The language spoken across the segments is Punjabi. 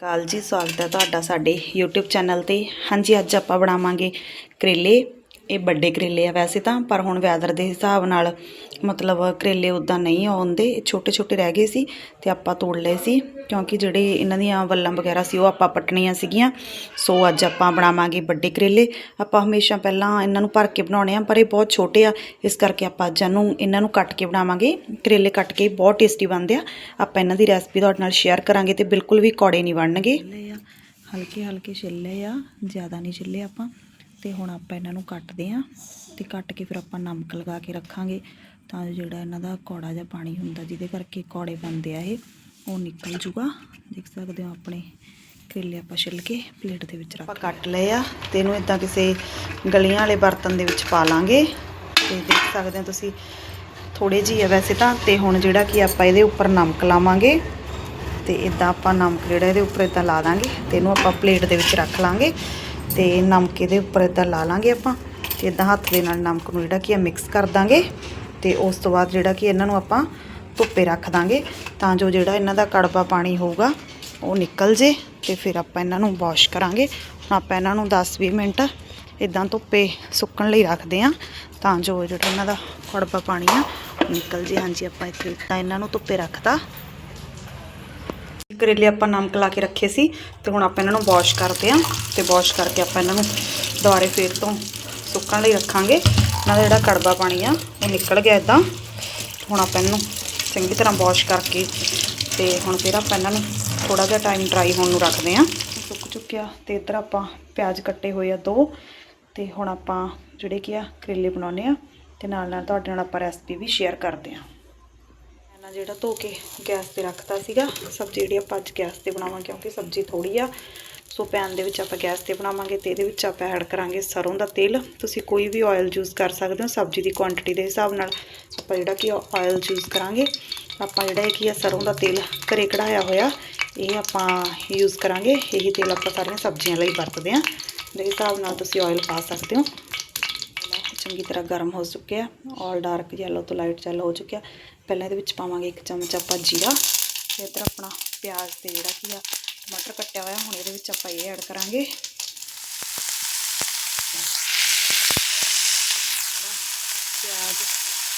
ਕਾਲ ਜੀ ਸਵਾਗਤ ਹੈ ਤੁਹਾਡਾ ਸਾਡੇ YouTube ਚੈਨਲ ਤੇ। ਹਾਂਜੀ ਅੱਜ ਆਪਾਂ ਬਣਾਵਾਂਗੇ ਕਰੇਲੇ ਇਹ ਵੱਡੇ ਕਰੇਲੇ ਆ ਵੈਸੇ ਤਾਂ, ਪਰ ਹੁਣ ਵੈਦਰ ਦੇ ਹਿਸਾਬ ਨਾਲ ਮਤਲਬ ਕਰੇਲੇ ਉਦਾਂ ਨਹੀਂ ਆਉਂਦੇ ਛੋਟੇ ਛੋਟੇ ਰਹਿ ਗਏ ਸੀ ਤੇ ਆਪਾਂ ਤੋੜ ਲਏ ਸੀ, ਕਿਉਂਕਿ ਜਿਹੜੇ ਇਹਨਾਂ ਦੀਆਂ ਵੱਲਾਂ ਵਗੈਰਾ ਸੀ ਉਹ ਆਪਾਂ ਪੱਟਣੀਆਂ ਸੀਗੀਆਂ, ਸੋ ਅੱਜ ਆਪਾਂ ਬਣਾਵਾਂਗੇ ਵੱਡੇ ਕਰੇਲੇ। ਆਪਾਂ ਹਮੇਸ਼ਾ ਪਹਿਲਾਂ ਇਹਨਾਂ ਨੂੰ ਭਰ ਕੇ ਬਣਾਉਣੇ ਆ ਪਰ ਇਹ ਬਹੁਤ ਛੋਟੇ ਆ, ਇਸ ਕਰਕੇ ਆਪਾਂ ਅੱਜ ਇਹਨੂੰ, ਇਹਨਾਂ ਨੂੰ ਕੱਟ ਕੇ ਬਣਾਵਾਂਗੇ। ਕਰੇਲੇ ਕੱਟ ਕੇ ਬਹੁਤ ਟੇਸਟੀ ਬਣਦੇ ਆ। ਆਪਾਂ ਇਹਨਾਂ ਦੀ ਰੈਸਪੀ ਤੁਹਾਡੇ ਨਾਲ ਸ਼ੇਅਰ ਕਰਾਂਗੇ ਤੇ ਬਿਲਕੁਲ ਵੀ ਕੌੜੇ ਨਹੀਂ ਬਣਨਗੇ। ਹਲਕੇ ਹਲਕੇ ਛਿੱਲੇ ਆ, ਜ਼ਿਆਦਾ ਨਹੀਂ ਛਿੱਲੇ ਆਪਾਂ। ਤੇ ਹੁਣ ਆਪਾਂ ਇਹਨਾਂ ਨੂੰ ਕੱਟਦੇ ਆ ਤੇ ਕੱਟ ਕੇ ਫਿਰ ਆਪਾਂ ਨਮਕ ਲਗਾ ਕੇ ਰੱਖਾਂਗੇ ਤਾਂ ਜੋ ਜਿਹੜਾ ਇਹਨਾਂ ਦਾ ਕੌੜਾ ਜਿਹਾ ਪਾਣੀ ਹੁੰਦਾ ਜਿਹਦੇ ਕਰਕੇ ਕੌੜੇ ਬਣਦੇ ਆ ਇਹ, ਉਹ ਨਿਕਲ ਜੂਗਾ। ਦੇਖ ਸਕਦੇ ਹੋ ਆਪਣੇ ਕਰੇਲੇ ਆਪਾਂ ਛਿੱਲ ਕੇ ਪਲੇਟ ਦੇ ਵਿੱਚ ਰੱਖ ਆਪਾਂ ਕੱਟ ਲਏ ਆ ਤੇ ਇਹਨੂੰ ਇਦਾਂ ਕਿਸੇ ਗਲੀਆਂ ਵਾਲੇ ਬਰਤਨ ਦੇ ਵਿੱਚ ਪਾ ਲਾਂਗੇ। ਤੇ ਦੇਖ ਸਕਦੇ ਹੋ ਤੁਸੀਂ ਥੋੜੇ ਜਿਹੀ ਆ ਵੈਸੇ ਤਾਂ, ਤੇ ਹੁਣ ਜਿਹੜਾ ਕਿ ਆਪਾਂ ਇਹਦੇ ਉੱਪਰ ਨਮਕ ਲਾਵਾਂਗੇ, ਤੇ ਇਦਾਂ ਆਪਾਂ ਨਮਕ ਜਿਹੜਾ ਇਹਦੇ ਉੱਪਰ ਇਦਾਂ ਲਾ ਦਾਂਗੇ ਤੇ ਇਹਨੂੰ ਆਪਾਂ ਪਲੇਟ ਦੇ ਵਿੱਚ ਰੱਖ ਲਾਂਗੇ। ਤੇ ਨਮਕ ਇਹਦੇ ਉੱਪਰ ਇਦਾਂ ਲਾ ਲਾਂਗੇ ਆਪਾਂ। ਤੇ ਇਦਾਂ ਹੱਥ ਦੇ ਨਾਲ ਨਮਕ ਨੂੰ ਜਿਹੜਾ ਕੀ ਆ ਮਿਕਸ ਕਰ ਦਾਂਗੇ। ਤੇ ਉਸ ਤੋਂ ਬਾਅਦ ਜਿਹੜਾ ਕਿ ਇਹਨਾਂ ਨੂੰ ਆਪਾਂ ਧੁੱਪੇ ਰੱਖ ਦਾਂਗੇ। ਤਾਂ ਜੋ ਜਿਹੜਾ ਇਹਨਾਂ ਦਾ ਕੜਵਾ ਪਾਣੀ ਹੋਊਗਾ, ਉਹ ਨਿਕਲ ਜੇ ਤੇ ਫਿਰ ਆਪਾਂ ਇਹਨਾਂ ਨੂੰ ਵਾਸ਼ ਕਰਾਂਗੇ। ਹੁਣ ਆਪਾਂ ਇਹਨਾਂ ਨੂੰ 10-20 ਮਿੰਟ ਇਦਾਂ ਧੁੱਪੇ ਸੁੱਕਣ ਲਈ ਰੱਖਦੇ ਆਂ ਤਾਂ ਜੋ ਜਿਹੜਾ ਇਹਨਾਂ ਦਾ ਕੜਵਾ ਪਾਣੀ ਆ, ਉਹ ਨਿਕਲ ਜੇ। ਹਾਂਜੀ, ਆਪਾਂ ਇੱਥੇ ਤਾਂ ਇਹਨਾਂ ਨੂੰ ਧੁੱਪੇ ਰੱਖਤਾ। ਕਰੇਲੇ ਆਪਾਂ ਨਮਕ ਲਾ ਕੇ ਰੱਖੇ ਸੀ ਤੇ ਹੁਣ ਆਪਾਂ ਇਹਨਾਂ ਨੂੰ ਵਾਸ਼ ਕਰਦੇ ਆਂ ਤੇ ਵਾਸ਼ ਕਰਕੇ ਆਪਾਂ ਇਹਨਾਂ ਨੂੰ ਦੁਬਾਰੇ ਫੇਰ ਤੋਂ ਸੁੱਕਣ ਲਈ ਰੱਖਾਂਗੇ। ਇਹਨਾਂ ਦਾ ਜਿਹੜਾ ਕੜਵਾ ਪਾਣੀ ਆ, ਉਹ ਨਿਕਲ ਗਿਆ ਇਦਾਂ ਹੁਣ ਆਪਾਂ ਇਹਨੂੰ ਚੰਗੀ ਤਰ੍ਹਾਂ ਵਾਸ਼ ਕਰਕੇ ਤੇ ਹੁਣ ਫਿਰ ਆਪਾਂ ਇਹਨਾਂ ਨੂੰ ਥੋੜਾ ਜਿਹਾ ਟਾਈਮ ਡਰਾਈ ਹੋਣ ਨੂੰ ਰੱਖਦੇ ਆਂ ਸੁੱਕ ਚੁੱਕਿਆ ਤੇ ਇੱਧਰ ਆਪਾਂ ਪਿਆਜ਼ ਕੱਟੇ ਹੋਏ ਆ ਦੋ ਤੇ ਹੁਣ ਆਪਾਂ ਜਿਹੜੇ ਕੀ ਆ, ਕਰੇਲੇ ਬਣਾਉਣੇ ਆ ਤੇ ਨਾਲ ਨਾਲ ਤੁਹਾਡੇ ਨਾਲ ਆਪਾਂ ਰੈਸਪੀ ਵੀ ਸ਼ੇਅਰ ਕਰਦੇ ਆਂ ਮੈਂ ਜਿਹੜਾ ਧੋ ਕੇ ਗੈਸ ਤੇ ਰੱਖਤਾ ਸੀਗਾ, ਸਬਜ਼ੀ ਜਿਹੜੀ ਆਪਾਂ ਅੱਜ ਗੈਸ ਤੇ ਬਣਾਵਾਂਗੇ ਕਿਉਂਕਿ ਸਬਜ਼ੀ ਥੋੜੀ ਆ। ਸੋ ਪੈਨ ਦੇ ਵਿੱਚ ਆਪਾਂ ਗੈਸ ਤੇ ਬਣਾਵਾਂਗੇ ਤੇ ਇਹਦੇ ਵਿੱਚ ਆਪਾਂ ਐਡ ਕਰਾਂਗੇ ਸਰੋਂ ਦਾ ਤੇਲ। ਤੁਸੀਂ ਕੋਈ ਵੀ ਆਇਲ ਯੂਜ਼ ਕਰ ਸਕਦੇ ਹੋ ਸਬਜ਼ੀ ਦੀ ਕੁਆਂਟੀਟੀ ਦੇ ਹਿਸਾਬ ਨਾਲ। ਆਪਾਂ ਜਿਹੜਾ ਕਿ ਆਇਲ ਯੂਜ਼ ਕਰਾਂਗੇ। ਆਪਾਂ ਜਿਹੜਾ ਇਹ ਕੀ ਆ, ਸਰੋਂ ਦਾ ਤੇਲ ਘਰੇ ਕਢਾਇਆ ਹੋਇਆ, ਇਹ ਆਪਾਂ ਯੂਜ਼ ਕਰਾਂਗੇ। ਇਹੀ ਤੇਲ ਆਪਾਂ ਸਾਰੀਆਂ ਸਬਜ਼ੀਆਂ ਲਈ ਵਰਤਦੇ ਹਾਂ। ਦੇ ਹਿਸਾਬ ਨਾਲ ਤੁਸੀਂ ਆਇਲ ਪਾ ਸਕਦੇ ਹੋ। ਚੰਗੀ ਤਰ੍ਹਾਂ ਗਰਮ ਹੋ ਚੁੱਕਿਆ। ਆਲ ਡਾਰਕ ਯੈਲੋ ਤੋਂ ਲਾਈਟ ਯੈਲੋ ਹੋ ਚੁੱਕਿਆ। ਪਹਿਲਾਂ ਇਹਦੇ ਵਿੱਚ ਪਾਵਾਂਗੇ ਇੱਕ ਚਮਚ ਆਪਾਂ ਜੀਰਾ ਤੇ ਇੱਧਰ ਆਪਣਾ ਪਿਆਜ਼ ਤੇ ਜਿਹੜਾ ਕੀ ਆ, ਟਮਾਟਰ ਕੱਟਿਆ ਹੋਇਆ, ਹੁਣ ਇਹਦੇ ਵਿੱਚ ਆਪਾਂ ਇਹ ਐਡ ਕਰਾਂਗੇ। ਪਿਆਜ਼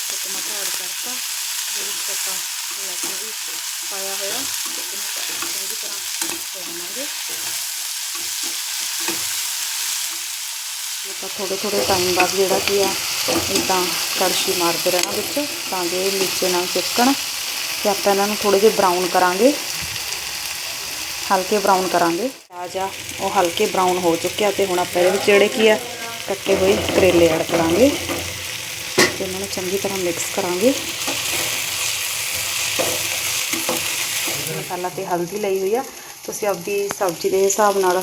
ਤੇ ਟਮਾਟਰ ਐਡ ਕਰਤਾ, ਇਹਦੇ ਵਿੱਚ ਆਪਾਂ ਲਸਣ ਵੀ ਪਾਇਆ ਹੋਇਆ, ਤੇ ਇਹਨੂੰ ਚੰਗੀ ਤਰ੍ਹਾਂ ਭੁੰਨਾਂਗੇ। ਆਪਾਂ ਥੋੜੇ ਥੋੜੇ ਟਾਈਮ ਬਾਅਦ ਜਿਹੜਾ ਕੀ ਆ ਇਦਾਂ ਕੜਛੀ ਮਾਰਦੇ ਰਹਿਣਾ ਵਿੱਚ ਤਾਂ ਜੋ ਇਹ ਨੀਚੇ ਨਾ ਚਿਪਕਣ ਤੇ ਆਪਾਂ ਇਹਨਾਂ ਨੂੰ ਥੋੜੇ ਜਿਹਾ ਬਰਾਊਨ ਕਰਾਂਗੇ। ਹਲਕੇ ਬਰਾਊਨ ਕਰਾਂਗੇ। ਪਿਆਜ਼ ਆ, ਉਹ ਹਲਕੇ ਬਰਾਊਨ ਹੋ ਚੁੱਕਿਆ ਤੇ ਹੁਣ ਆਪਾਂ ਇਹਦੇ ਵਿੱਚ ਜਿਹੜੇ ਕੀ ਆ, ਕੱਟੇ ਹੋਏ ਕਰੇਲੇ ਐਡ ਕਰਾਂਗੇ। ਤੇ ਇਹਨਾਂ ਨੂੰ ਚੰਗੀ ਤਰ੍ਹਾਂ ਮਿਕਸ ਕਰਾਂਗੇ। ਮਸਾਲਾ ਤੇ ਹਲਦੀ ਲਈ ਹੋਈ ਆ। ਤੁਸੀਂ ਆਪਦੀ ਸਬਜ਼ੀ ਦੇ ਹਿਸਾਬ ਨਾਲ,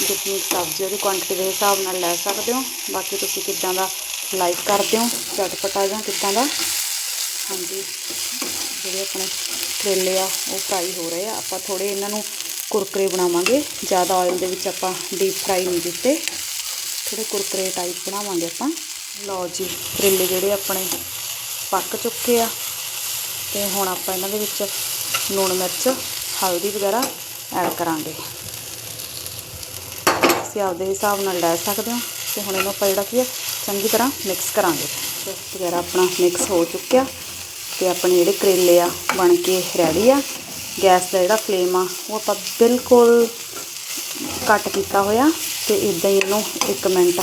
ਜਿੰਨੀ ਸਬਜ਼ੀ ਉਹਦੀ ਕੁਆਂਟੀਟੀ ਦੇ ਹਿਸਾਬ ਨਾਲ ਲੈ ਸਕਦੇ ਹੋ। ਬਾਕੀ ਤੁਸੀਂ ਕਿੱਦਾਂ ਦਾ ਲਾਈਕ ਕਰਦੇ ਹੋ ਚਟਪਟਾ ਜਾਂ ਕਿੱਦਾਂ ਦਾ। ਹਾਂਜੀ, ਜਿਹੜੇ ਆਪਣੇ ਕਰੇਲੇ ਆ, ਉਹ ਫਰਾਈ ਹੋ ਰਹੇ ਆ। ਆਪਾਂ ਥੋੜੇ ਇਹਨਾਂ ਨੂੰ ਕੁਰਕਰੇ ਬਣਾਵਾਂਗੇ। ਜ਼ਿਆਦਾ ਆਇਲ ਦੇ ਵਿੱਚ ਆਪਾਂ ਡੀਪ ਫਰਾਈ ਨਹੀਂ ਦਿੱਤੇ ਥੋੜੇ ਕੁਰਕਰੇ ਟਾਈਪ ਬਣਾਵਾਂਗੇ ਆਪਾਂ। ਲਓ ਜੀ, ਕਰੇਲੇ ਜਿਹੜੇ ਆਪਣੇ ਪੱਕ ਚੁੱਕੇ ਆ। ਤੇ ਹੁਣ ਆਪਾਂ ਇਹਨਾਂ ਦੇ ਵਿੱਚ ਲੂਣ ਮਿਰਚ, ਹਲਦੀ ਵਗੈਰਾ ਐਡ ਕਰਾਂਗੇ। ਤੁਸੀਂ ਆਪਦੇ ਹਿਸਾਬ ਨਾਲ ਲੈ ਸਕਦੇ ਹੋ। ਤੇ ਹੁਣ ਇਹਨੂੰ ਆਪਾਂ ਜਿਹੜਾ ਕੀ ਹੈ ਚੰਗੀ ਤਰ੍ਹਾਂ ਮਿਕਸ ਕਰਾਂਗੇ। ਵਗੈਰਾ ਆਪਣਾ ਮਿਕਸ ਹੋ ਚੁੱਕਿਆ ਤੇ ਆਪਣੇ ਜਿਹੜੇ ਕਰੇਲੇ ਆ, ਬਣ ਕੇ ਰੈਡੀ ਆ। ਗੈਸ ਦਾ ਜਿਹੜਾ ਫਲੇਮ ਆ, ਉਹ ਆਪਾਂ ਬਿਲਕੁਲ ਕੱਟ ਕੀਤਾ ਹੋਇਆ ਤੇ ਇਦਾਂ ਹੀ ਇਹਨੂੰ 1 ਮਿੰਟ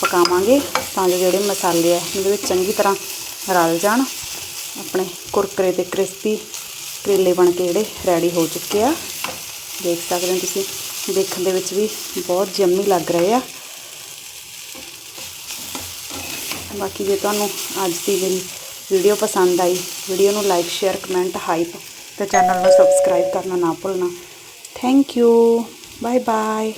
ਪਕਾਵਾਂਗੇ ਤਾਂ ਜੋ ਜਿਹੜੇ ਮਸਾਲੇ ਆ, ਇਹਦੇ ਵਿੱਚ ਚੰਗੀ ਤਰ੍ਹਾਂ ਰਲ ਜਾਣ। ਆਪਣੇ ਕੁਰਕਰੇ ਤੇ ਕ੍ਰਿਸਪੀ ਕਰੇਲੇ ਬਣ ਕੇ ਜਿਹੜੇ ਰੈਡੀ ਹੋ ਚੁੱਕੇ ਆ। ਦੇਖ ਸਕਦੇ ਹੋ ਤੁਸੀਂ, ਦੇਖਣ ਦੇ ਵਿੱਚ ਵੀ ਬਹੁਤ ਜੰਮੀ ਲੱਗ ਰਹੇ ਆ। ਬਾਕੀ ਜੇ ਤੁਹਾਨੂੰ ਅੱਜ ਦੀ ਮੇਰੀ ਵੀਡੀਓ ਪਸੰਦ ਆਈ ਵੀਡੀਓ ਨੂੰ ਲਾਈਕ ਸ਼ੇਅਰ ਕਮੈਂਟ ਹਾਈਪ ਤੇ ਚੈਨਲ ਨੂੰ ਸਬਸਕ੍ਰਾਈਬ ਕਰਨਾ ਨਾ ਭੁੱਲਣਾ। Thank you bye bye